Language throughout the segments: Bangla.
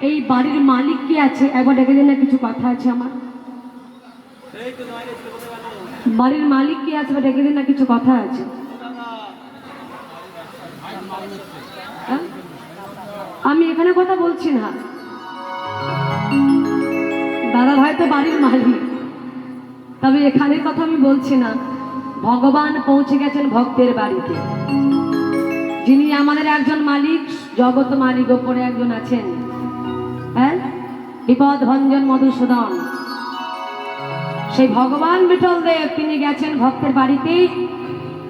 এই বাড়ির মালিক কি আছে? একবার ডেকে দিন না কিছু কথা আছে আমার। বাড়ির মালিক কি আছে? বা ডেকে দিন না কিছু কথা আছে। হ্যাঁ? আমি এখানে কথা বলছি না। দাদা ভাই তো বাড়ির মালিক। তবে এখানে কথা আমি বলছি না। ভগবান পৌঁছে গেছেন ভক্তের বাড়িতে। যিনি আমাদের একজন মালিক, জগৎ মালিক ওপরে একজন আছেন। হ্যাঁ? বিপদ, ভঞ্জন, মধুসূদন। সেই ভগবান বিঠল দেব, তিনি গেছেন ভক্তের বাড়িতে।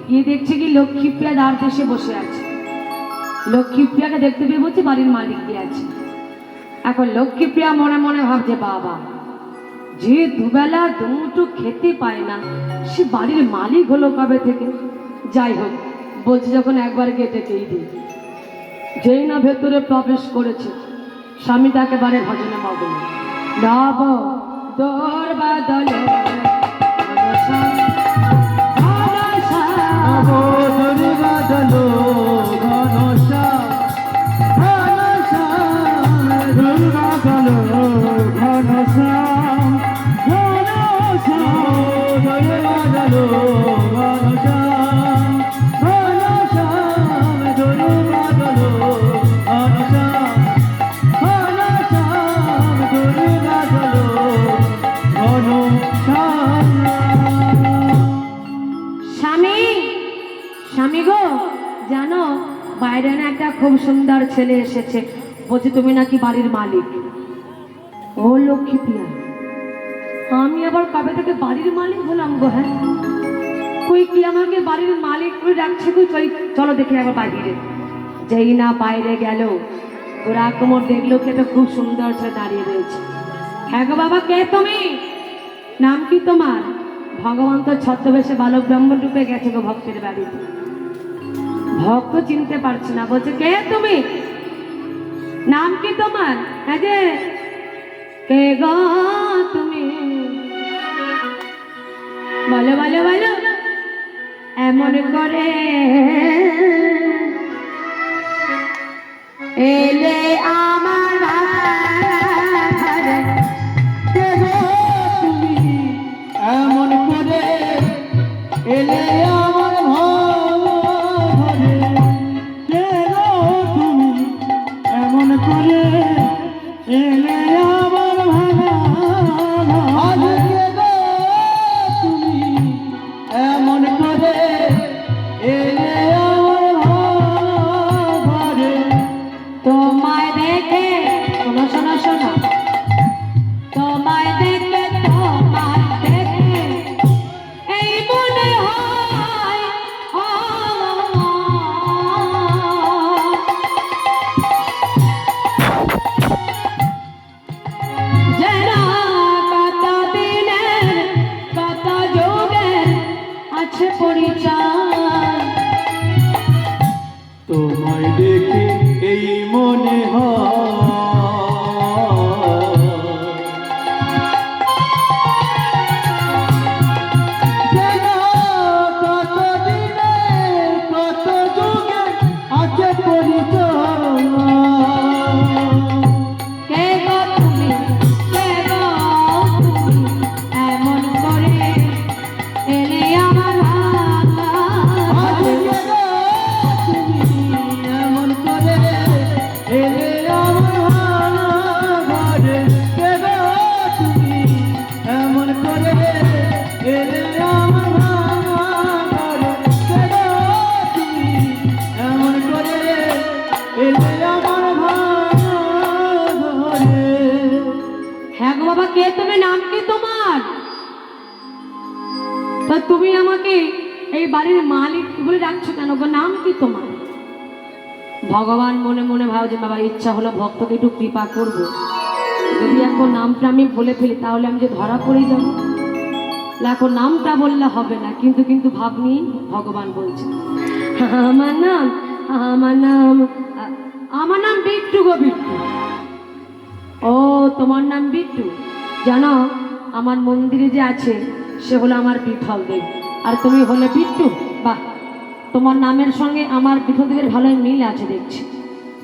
গিয়ে দেখছে কি লক্ষ্মীপ্রিয়া দ্বার দেশে বসে আছে। লক্ষ্মীপ্রিয়াকে দেখতে পেয়ে বলছে, বাড়ির মালিক কি আছে। এখন লক্ষ্মীপ্রিয়া মনে মনে ভাবছে, বাবা, যে দুবেলা দুমুটো খেতে পায় না, সে বাড়ির মালিক হলো কবে থেকে? যাই হোক, বলছি যখন একবার গেটেকেই দিই যেই না ভেতরে প্রবেশ করেছে স্বামী তাকে বারে ভজনে মগ্ন নব স্বামী স্বামী গো, জানো বাইরে না একটা খুব সুন্দর ছেলে এসেছে। বলছে, তুমি নাকি বাড়ির মালিক? ও লক্ষ্মী প্রিয়া আমি আবার কবে থেকে বাড়ির মালিক হলাম গো হ্যাঁ? কই কি আমাকে বাড়ির মালিক করে ডাকছে কই? চই চলো দেখি আবার বাইরে। যেই না বাইরে গেল ওরা কোমর দেখল কে তো খুব সুন্দর ছেলে দাঁড়িয়ে রয়েছে। হ্যাঁ গো বাবা, কে তুমি? নাম কি তোমার? ভগবান তো ছদ্মবেশে বালক ব্রাহ্মণ রূপে গেছে গো ভক্তের বাড়িতে ভক্ত চিনতে পারছে না, বলছে, কে তুমি? নাম কি তোমার? হ্যাঁ যে, কে গো তুমি? বলো বলো বলো। এমন করে এলে আমার আছে পরিচয়। তোমায় দেখে এই মনে কত যুগে আছে পরিচয়। কে নাম কি তোমার। তা তুমি আমাকে এই বাড়ির মালিক বলে ডাকছো কেন গো? নাম কি তোমার? ভগবান মনে মনে ভাবছে বাবা, ইচ্ছা হলো ভক্তকে একটু কৃপা করব। যদি এখন নামটা আমি বলে ফেলি, তাহলে আমি যে ধরা পড়ে যাব। এখন নামটা বললে হবে না, কিন্তু কিন্তু ভাবনি ভগবান বলছে। আমার নাম আমার নাম আমার নাম বিট্টু গো বিট্টু। ও, তোমার নাম বিট্টু? জানো, আমার মন্দিরে যে আছে, সে হলো আমার বিঠল দেব। আর তুমি হলে বিট্টু? বাহ! তোমার নামের সঙ্গে আমার বিঠল দেবের ভালোই মিল আছে দেখছি।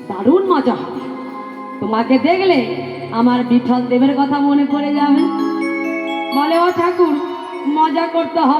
দারুণ মজা হবে। তোমাকে দেখলে আমার বিঠল দেবের কথা মনে পড়ে যাবে। বলে, ও ঠাকুর, মজা করতে হবে।